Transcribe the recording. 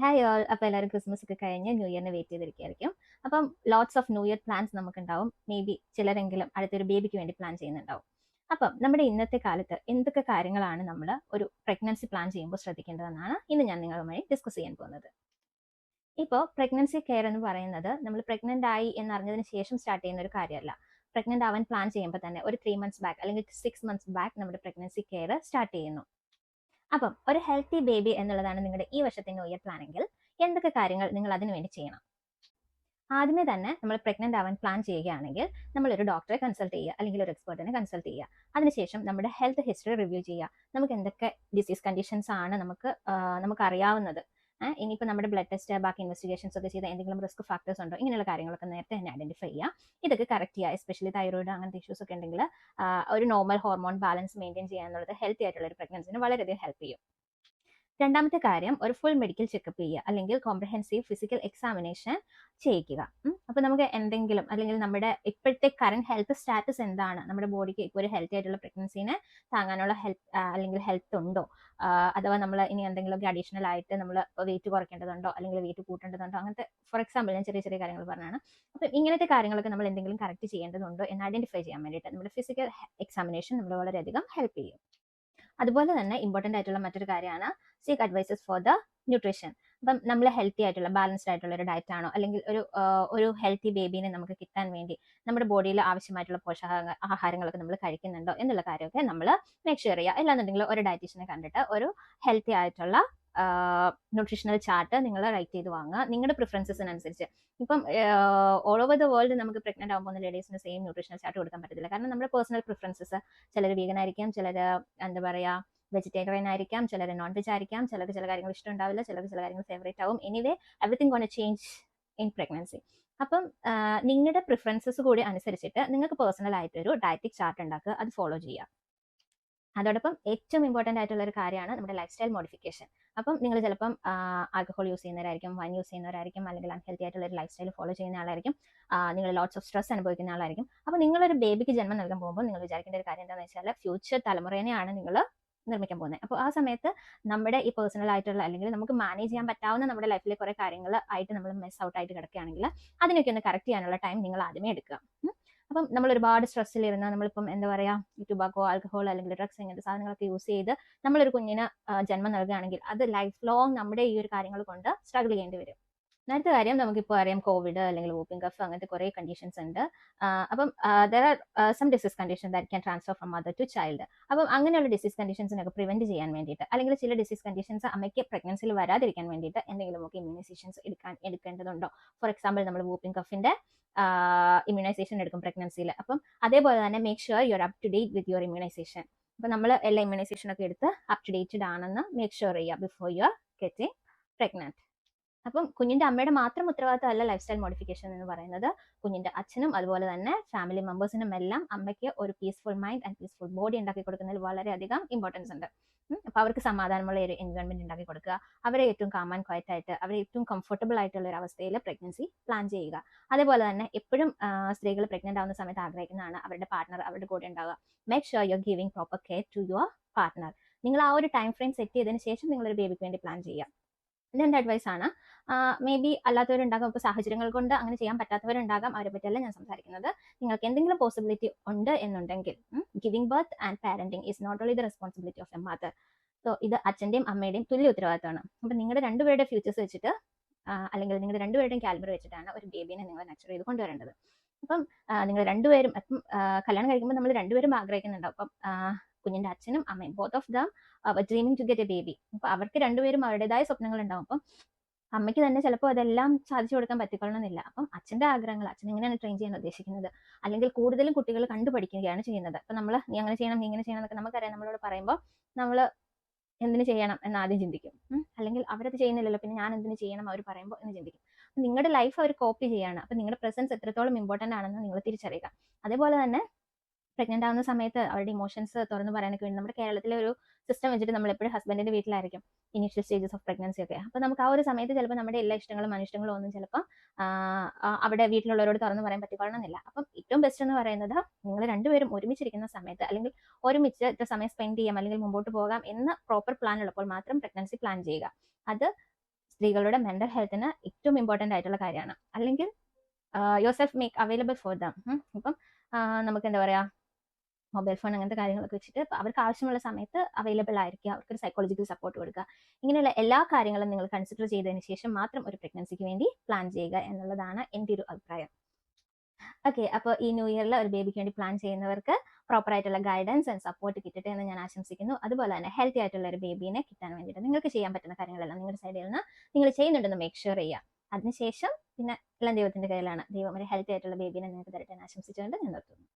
Hi all. അപ്പോൾ എല്ലാവരും Christmas ഒക്കെ കഴിഞ്ഞ് ന്യൂ ഇയറിന് വെയിറ്റ് ചെയ്തിരിക്കുകയായിരിക്കും. അപ്പം lots of new year plans നമുക്കുണ്ടാവും. May be ചിലരെങ്കിലും അടുത്തൊരു ബേബിക്ക് വേണ്ടി പ്ലാൻ ചെയ്യുന്നുണ്ടാവും. അപ്പം നമ്മുടെ ഇന്നത്തെ കാലത്ത് എന്തൊക്കെ കാര്യങ്ങളാണ് നമ്മൾ ഒരു പ്രഗ്നൻസി പ്ലാൻ ചെയ്യുമ്പോൾ ശ്രദ്ധിക്കേണ്ടതെന്നാണ് ഇന്ന് ഞാൻ നിങ്ങളുമായി ഡിസ്കസ് ചെയ്യാൻ പോകുന്നത്. ഇപ്പോൾ പ്രഗ്നൻസി കെയർ എന്ന് പറയുന്നത് നമ്മൾ പ്രഗ്നന്റ് ആയി എന്നറിഞ്ഞതിന് ശേഷം സ്റ്റാർട്ട് ചെയ്യുന്ന ഒരു കാര്യമല്ല. പ്രഗ്നന്റ് ആവാൻ പ്ലാൻ ചെയ്യുമ്പോൾ തന്നെ ഒരു ത്രീ മന്ത്സ് ബാക്ക് അല്ലെങ്കിൽ സിക്സ് മന്ത്സ് ബാക്ക് നമ്മുടെ പ്രഗ്നൻസി കെയർ സ്റ്റാർട്ട് ചെയ്യുന്നു. അപ്പം ഒരു ഹെൽത്തി ബേബി എന്നുള്ളതാണ് നിങ്ങളുടെ ഈ വർഷത്തെ ന്യൂ ഇയർ പ്ലാനെങ്കിൽ എന്തൊക്കെ കാര്യങ്ങൾ നിങ്ങൾ അതിനു വേണ്ടി ചെയ്യണം? ആദ്യമേ തന്നെ നമ്മൾ പ്രഗ്നന്റ് ആവാൻ പ്ലാൻ ചെയ്യുകയാണെങ്കിൽ നമ്മൾ ഒരു ഡോക്ടറെ കൺസൾട്ട് ചെയ്യുക അല്ലെങ്കിൽ ഒരു എക്സ്പേർട്ടിനെ കൺസൾട്ട് ചെയ്യുക. അതിനുശേഷം നമ്മുടെ ഹെൽത്ത് ഹിസ്റ്ററി റിവ്യൂ ചെയ്യുക. നമുക്ക് എന്തൊക്കെ ഡിസീസ് കണ്ടീഷൻസ് ആണ് നമുക്ക് നമുക്ക് അറിയാവുന്നത്. ഇനിയിപ്പോൾ നമ്മുടെ ബ്ലഡ് ടെസ്റ്റ് ബാക്കി ഇൻവെസ്റ്റിഗേഷൻസ് ഒക്കെ ചെയ്ത എന്തെങ്കിലും റിസ്ക് ഫാക്ടേഴ്സ് ഉണ്ടോ? ഇങ്ങനെയുള്ള കാര്യങ്ങളൊക്കെ നേരത്തെ തന്നെ ഐഡന്റിഫൈ ചെയ്യുക ഇതൊക്കെ കറക്റ്റ് ചെയ്യുക എസ്പെഷ്യലി തൈറോയിഡ് അങ്ങനത്തെ ഇഷ്യൂസ് ഒക്കെ ഉണ്ടെങ്കിൽ ഒരു നോർമൽ ഹോർമോൺ ബാലൻസ് മെയിന്റെയിൻ ചെയ്യുക എന്നുള്ളത് ഹെൽത്തി ആയിട്ടുള്ള ഒരു പ്രഗ്നൻസിന് വളരെയധികം ഹെൽപ്പ് ചെയ്യും. രണ്ടാമത്തെ കാര്യം ഒരു ഫുൾ മെഡിക്കൽ ചെക്കപ്പ് ചെയ്യുക അല്ലെങ്കിൽ കോംപ്രഹെൻസീവ് ഫിസിക്കൽ എക്സാമിനേഷൻ ചെയ്യിക്കുക. അപ്പോൾ നമുക്ക് എന്തെങ്കിലും അല്ലെങ്കിൽ നമ്മുടെ ഇപ്പോഴത്തെ കറണ്ട് ഹെൽത്ത് സ്റ്റാറ്റസ് എന്താണ്? നമ്മുടെ ബോഡിക്ക് ഇപ്പോൾ ഒരു ഹെൽത്തി ആയിട്ടുള്ള പ്രഗ്നൻസിനെ താങ്ങാനുള്ള ഹെൽത്ത് അല്ലെങ്കിൽ ഹെൽത്ത് ഉണ്ടോ? അഥവാ നമ്മൾ ഇനി എന്തെങ്കിലുമൊക്കെ അഡീഷണൽ ആയിട്ട് നമ്മൾ വെയിറ്റ് കുറയ്ക്കേണ്ടതുണ്ടോ? അല്ലെങ്കിൽ വെയിറ്റ് കൂട്ടേണ്ടതുണ്ടോ? അങ്ങനത്തെ ഫോർ എക്സാമ്പിൾ ഞാൻ ചെറിയ ചെറിയ കാര്യങ്ങൾ പറഞ്ഞാണ് അപ്പം ഇങ്ങനത്തെ കാര്യങ്ങളൊക്കെ നമ്മൾ എന്തെങ്കിലും കറക്റ്റ് ചെയ്യേണ്ടതുണ്ടോ എന്ന് ഐഡന്റിഫൈ ചെയ്യാൻ വേണ്ടിയിട്ട് നമ്മുടെ ഫിസിക്കൽ എക്സാമിനേഷൻ നമ്മൾ വളരെയധികം ഹെൽപ്പ് ചെയ്യും. അതുപോലെ തന്നെ ഇമ്പോർട്ടന്റ് ആയിട്ടുള്ള മറ്റൊരു കാര്യമാണ് seek advices for the nutrition അപ്പം നമ്മൾ ഹെൽത്തി ആയിട്ടുള്ള ബാലൻസ്ഡ് ആയിട്ടുള്ള ഒരു ഡയറ്റ് ആണോ? അല്ലെങ്കിൽ ഒരു ഒരു ഹെൽത്തി ബേബീനെ നമുക്ക് കിട്ടാൻ വേണ്ടി നമ്മുടെ ബോഡിയിൽ ആവശ്യമായിട്ടുള്ള പോഷക ആഹാരങ്ങളൊക്കെ നമ്മൾ കഴിക്കുന്നുണ്ടോ? എന്നുള്ള കാര്യമൊക്കെ നമ്മൾ മേക്ക് ഷുവർ ചെയ്യുക. ഇല്ലാന്നുണ്ടെങ്കിൽ ഒരു ഡയറ്റീഷ്യനെ കണ്ടിട്ട് ഒരു ഹെൽത്തി ആയിട്ടുള്ള ന്യൂട്രീഷണൽ ചാർട്ട് നിങ്ങൾ റൈറ്റ് ചെയ്ത് വാങ്ങുക. നിങ്ങളുടെ പ്രിഫറൻസസിനനുസരിച്ച് ഇപ്പം ഓൾ ഓവർ ദ വേൾഡ് നമുക്ക് പ്രഗ്നന്റ് ആകുമ്പോൾ ലേഡീസിന് സെയിം ന്യൂട്രീഷണൽ ചാർട്ട് കൊടുക്കാൻ പറ്റത്തില്ല. കാരണം നമ്മുടെ പേഴ്സണൽ പ്രിഫറൻസസ് ചിലർ വീഗൻ ആയിരിക്കാം ചിലർ എന്താ പറയുക വെജിറ്റേറിയൻ ആയിരിക്കാം ചിലർ നോൺ വെജ് ആയിരിക്കാം ചിലർക്ക് ചില കാര്യങ്ങൾ ഇഷ്ടം ഉണ്ടാവില്ല ചിലർക്ക് ചില കാര്യങ്ങൾ ഫേവറേറ്റ് ആവും. Anyway everything gone change in pregnancy അപ്പം നിങ്ങളുടെ പ്രിഫറൻസസ് കൂടി അനുസരിച്ചിട്ട് നിങ്ങൾക്ക് പേഴ്സണൽ ആയിട്ടൊരു ഡയറ്റിക് ചാർട്ട് ഉണ്ടാക്കുക. അത് ഫോളോ ചെയ്യുക. അതോടൊപ്പം ഏറ്റവും ഇമ്പോർട്ടന്റ് ആയിട്ടുള്ള ഒരു കാര്യമാണ് നമ്മുടെ ലൈഫ് സ്റ്റൈൽ മോഡിഫിക്കേഷൻ അപ്പം നിങ്ങൾ ചിലപ്പം ആൽക്കഹോൾ യൂസ് ചെയ്യുന്നവരായിരിക്കും വൈൻ യൂസ് ചെയ്യുന്നവരായിരിക്കും അല്ലെങ്കിൽ അൺഹെൽത്തി ആയിട്ടുള്ള ഒരു ലൈഫ് സ്റ്റൈൽ ഫോളോ ചെയ്യുന്ന ആളായിരിക്കും നിങ്ങൾ ലോട്ട്സ് ഓഫ് സ്ട്രെസ് അനുഭവിക്കുന്ന ആളായിരിക്കും. അപ്പോൾ നിങ്ങളൊരു ബേബിക്ക് ജന്മം നൽകാൻ പോകുമ്പോൾ നിങ്ങൾ വിചാരിക്കേണ്ട ഒരു കാര്യം എന്താണെന്ന് വെച്ചാൽ ഫ്യൂച്ചർ തലമുറേനെയാണ് നിങ്ങൾ നിർമ്മിക്കാൻ പോകുന്നത്. അപ്പോൾ ആ സമയത്ത് നമ്മുടെ ഈ പേഴ്സണൽ ആയിട്ടുള്ള അല്ലെങ്കിൽ നമുക്ക് മാനേജ് ചെയ്യാൻ പറ്റാവുന്ന നമ്മുടെ ലൈഫിലെ കുറേ കാര്യങ്ങൾ ആയിട്ട് നമ്മൾ മിസ് ഔട്ട് ആയിട്ട് കിടക്കുകയാണെങ്കിൽ അതിനൊക്കെ ഒന്ന് കറക്റ്റ് ചെയ്യാനുള്ള ടൈം നിങ്ങൾ ആദ്യമേ എടുക്കുക. അപ്പം നമ്മൾ ഒരുപാട് സ്ട്രെസ്സിലിരുന്ന നമ്മളിപ്പം എന്താ പറയാ ടുബാക്കോ ആൽക്കഹോൾ അല്ലെങ്കിൽ ഡ്രഗ്സ് ഇങ്ങനത്തെ സാധനങ്ങളൊക്കെ യൂസ് ചെയ്ത് നമ്മളൊരു കുഞ്ഞിന് ജന്മം നൽകുകയാണെങ്കിൽ അത് ലൈഫ് ലോങ് നമ്മുടെ ഈ ഒരു കാര്യങ്ങൾ കൊണ്ട് സ്ട്രഗിൾ ചെയ്യേണ്ടി വരും. നേരത്തെ കാര്യം നമുക്കിപ്പോൾ അറിയാം കോവിഡ് അല്ലെങ്കിൽ വൂപ്പിംഗ് കഫ് അങ്ങനത്തെ കുറേ കണ്ടീഷൻസ് ഉണ്ട്. അപ്പം there are some disease condition that can transfer from mother to child അപ്പം അങ്ങനെയുള്ള ഡിസീസ് കണ്ടീഷൻസിനൊക്കെ പ്രിവെന്റ് ചെയ്യാൻ വേണ്ടിയിട്ട് അല്ലെങ്കിൽ ചില ഡിസീസ് കണ്ടീഷൻസ് അമ്മയ്ക്ക് പ്രഗ്നൻസിയിൽ വരാതിരിക്കാൻ വേണ്ടിയിട്ട് എന്തെങ്കിലുമൊക്കെ ഇമ്മ്യൂണൈസേഷൻസ് എടുക്കാൻ എടുക്കേണ്ടതുണ്ടോ? ഫോർ എക്സാമ്പിൾ നമ്മൾ വൂപ്പിംഗ് കഫിന്റെ ഇമ്മ്യൂണൈസേഷൻ എടുക്കും പ്രഗ്നൻസിയിൽ അപ്പം അതേപോലെ തന്നെ make sure your up to date with your immunisation അപ്പം നമ്മൾ എല്ലാ ഇമ്യൂണൈസേഷനൊക്കെ എടുത്ത് അപ് ടു ഡേറ്റഡ് ആണെന്ന് മേക്ക് ഷുവർ ചെയ്യുക ബിഫോർ യുവർ ഗെറ്റിംഗ് പ്രഗ്നന്റ് അപ്പം കുഞ്ഞിന്റെ അമ്മയുടെ മാത്രം ഉത്തരവാദിത്തമല്ല ലൈഫ് സ്റ്റൈൽ മോഡിഫിക്കേഷൻ എന്ന് പറയുന്നത്. കുഞ്ഞിന്റെ അച്ഛനും അതുപോലെ തന്നെ ഫാമിലി മെമ്പേഴ്സിനും എല്ലാം അമ്മയ്ക്ക് ഒരു peaceful mind and peaceful body ഉണ്ടാക്കി കൊടുക്കുന്നതിൽ വളരെയധികം ഇമ്പോർട്ടൻസ് ഉണ്ട്. അപ്പോൾ അവർക്ക് സമാധാനമുള്ള ഒരു എൻവയോൺമെന്റ് ഉണ്ടാക്കി കൊടുക്കുക. അവരെ ഏറ്റവും കാമൻ ക്വയറ്റ് ആയിട്ട് അവരെ ഏറ്റവും കംഫർട്ടബിൾ ആയിട്ടുള്ള ഒരു അവസ്ഥയിൽ പ്രഗ്നൻസി പ്ലാൻ ചെയ്യുക. അതേപോലെ തന്നെ എപ്പോഴും സ്ത്രീകൾ പ്രഗ്നന്റ് ആവുന്ന സമയത്ത് ആഗ്രഹിക്കുന്നതാണ് അവരുടെ പാർട്ണർ അവരുടെ കൂടെ ഉണ്ടാവുക. Make sure your giving proper care to your partner നിങ്ങൾ ആ ഒരു ടൈം ഫ്രെയിം സെറ്റ് ചെയ്തതിന് ശേഷം നിങ്ങളൊരു ബേബിക്ക് വേണ്ടി പ്ലാൻ ചെയ്യുക. എന്റെ അഡ്വൈസ് ആണ്. മേ ബി അല്ലാത്തവരുണ്ടാകാം. ഇപ്പോൾ സാഹചര്യങ്ങൾ കൊണ്ട് അങ്ങനെ ചെയ്യാൻ പറ്റാത്തവരുണ്ടാകാം. അവരെ പറ്റിയല്ല ഞാൻ സംസാരിക്കുന്നത്. നിങ്ങൾക്ക് എന്തെങ്കിലും പോസിബിലിറ്റി ഉണ്ട് എന്നുണ്ടെങ്കിൽ giving birth and parenting is not only the responsibility of a mother so ഇത് അച്ഛന്റെയും അമ്മയുടെയും തുല്യ ഉത്തരവാദിത്തമാണ്. അപ്പം നിങ്ങളുടെ രണ്ടുപേരുടെ ഫ്യൂച്ചേഴ്സ് വെച്ചിട്ട് അല്ലെങ്കിൽ നിങ്ങളുടെ രണ്ടുപേരുടെയും കാലിബർ വെച്ചിട്ടാണ് ഒരു ബേബീനെ നിങ്ങൾ നച്ചർ ചെയ്ത് കൊണ്ടുവരേണ്ടത്. അപ്പം നിങ്ങൾ രണ്ടുപേരും അപ്പം കല്യാണം കഴിക്കുമ്പോൾ നമ്മൾ രണ്ടുപേരും ആഗ്രഹിക്കുന്നുണ്ടാവും. അപ്പം കുഞ്ഞിന്റെ അച്ഛനും അമ്മയും both of them dreaming to get a baby അപ്പൊ അവർക്ക് രണ്ടുപേരും അവരുടേതായ സ്വപ്നങ്ങൾ ഉണ്ടാവും. അപ്പം അമ്മയ്ക്ക് തന്നെ ചിലപ്പോൾ അതെല്ലാം സാധിച്ചു കൊടുക്കാൻ പറ്റിക്കൊള്ളണമെന്നില്ല. അപ്പം അച്ഛന്റെ ആഗ്രഹങ്ങൾ അച്ഛൻ എങ്ങനെയാണ് ട്രെയിൻ ചെയ്യാൻ ഉദ്ദേശിക്കുന്നത്? അല്ലെങ്കിൽ കൂടുതലും കുട്ടികൾ കണ്ടുപഠിക്കുകയാണ് ചെയ്യുന്നത്. അപ്പം നമ്മൾ നീ അങ്ങനെ ചെയ്യണം നീ ഇങ്ങനെ ചെയ്യണം എന്നൊക്കെ നമുക്കറിയാം. നമ്മളോട് പറയുമ്പോൾ നമ്മൾ എന്തിനു ചെയ്യണം എന്ന് ആദ്യം ചിന്തിക്കും. അല്ലെങ്കിൽ അവരത് ചെയ്യുന്നില്ലല്ലോ പിന്നെ ഞാൻ എന്തിനു ചെയ്യണം അവർ പറയുമ്പോൾ എന്ന് ചിന്തിക്കും. നിങ്ങളുടെ ലൈഫ് അവർ കോപ്പി ചെയ്യാണ്. അപ്പം നിങ്ങളുടെ പ്രസൻസ് എത്രത്തോളം ഇമ്പോർട്ടന്റ് ആണെന്ന് നിങ്ങൾ തിരിച്ചറിയുക. അതേപോലെ തന്നെ പ്രഗ്നന്റ് ആവുന്ന സമയത്ത് അവരുടെ ഇമോഷൻസ് തുറന്നു പറയാനൊക്കെ വേണ്ടി നമ്മുടെ കേരളത്തിലെ ഒരു സിസ്റ്റം വെച്ചിട്ട് നമ്മൾ എപ്പോഴും ഹസ്ബൻഡിന്റെ വീട്ടിലായിരിക്കും ഇനീഷ്യൽ സ്റ്റേജസ് ഓഫ് പ്രഗ്നൻസി ഒക്കെ. അപ്പൊ നമുക്ക് ആ ഒരു സമയത്ത് ചിലപ്പോൾ നമ്മുടെ എല്ലാ ഇഷ്ടങ്ങളും അനിഷ്ടങ്ങളും ഒന്നും ചിലപ്പോൾ അവിടെ വീട്ടിലുള്ളവരോട് തുറന്നു പറയാൻ പറ്റിക്കൊള്ളണമെന്നില്ല. അപ്പം ഏറ്റവും ബെസ്റ്റ് എന്ന് പറയുന്നത് നിങ്ങൾ രണ്ടുപേരും ഒരുമിച്ചിരിക്കുന്ന സമയത്ത് അല്ലെങ്കിൽ ഒരുമിച്ച് ഇത്ര സമയം സ്പെൻഡ് ചെയ്യാം അല്ലെങ്കിൽ മുമ്പോട്ട് പോകാം എന്ന പ്രോപ്പർ പ്ലാൻ ഉള്ളപ്പോൾ മാത്രം പ്രഗ്നൻസി പ്ലാൻ ചെയ്യുക. അത് സ്ത്രീകളുടെ മെന്റൽ ഹെൽത്തിന് ഏറ്റവും ഇമ്പോർട്ടന്റ് ആയിട്ടുള്ള കാര്യമാണ്. അല്ലെങ്കിൽ your self make available for them ഇപ്പം നമുക്ക് എന്താ പറയുക മൊബൈൽ ഫോൺ അങ്ങനത്തെ കാര്യങ്ങളൊക്കെ വെച്ചിട്ട് അവർക്ക് ആവശ്യമുള്ള സമയത്ത് അവൈലബിൾ ആയിരിക്കുക. അവർക്കൊരു സൈക്കോളജിക്കൽ സപ്പോർട്ട് കൊടുക്കുക. ഇങ്ങനെയുള്ള എല്ലാ കാര്യങ്ങളും നിങ്ങൾ കൺസിഡർ ചെയ്തതിന് ശേഷം മാത്രം ഒരു പ്രഗ്നൻസിക്ക് വേണ്ടി പ്ലാൻ ചെയ്യുക എന്നുള്ളതാണ് എന്റെ ഒരു അഭിപ്രായം. ഓക്കെ അപ്പോൾ ഈ ന്യൂ ഇയറിൽ ഒരു ബേബിക്ക് വേണ്ടി പ്ലാൻ ചെയ്യുന്നവർക്ക് പ്രോപ്പർ ആയിട്ടുള്ള ഗൈഡൻസ് ആൻഡ് സപ്പോർട്ട് കിട്ടട്ടെ എന്ന് ഞാൻ ആശംസിക്കുന്നു. അതുപോലെ തന്നെ ഹെൽത്തി ആയിട്ടുള്ള ഒരു ബേബീനെ കിട്ടാൻ വേണ്ടിയിട്ട് നിങ്ങൾക്ക് ചെയ്യാൻ പറ്റുന്ന കാര്യങ്ങളെല്ലാം നിങ്ങളുടെ സൈഡിൽ നിന്ന് നിങ്ങൾ ചെയ്യുന്നുണ്ടെന്ന് മേക്ക് ഷുവർ ചെയ്യുക. അതിനുശേഷം പിന്നെ എല്ലാം ദൈവത്തിന്റെ കയ്യിലാണ്. ദൈവം ഒരു ഹെൽത്തി ആയിട്ടുള്ള ബേബീനെ നിങ്ങൾക്ക് തരട്ടെ എന്ന് ആശംസിച്ചുകൊണ്ട് ഞാൻ നിർത്തുന്നു.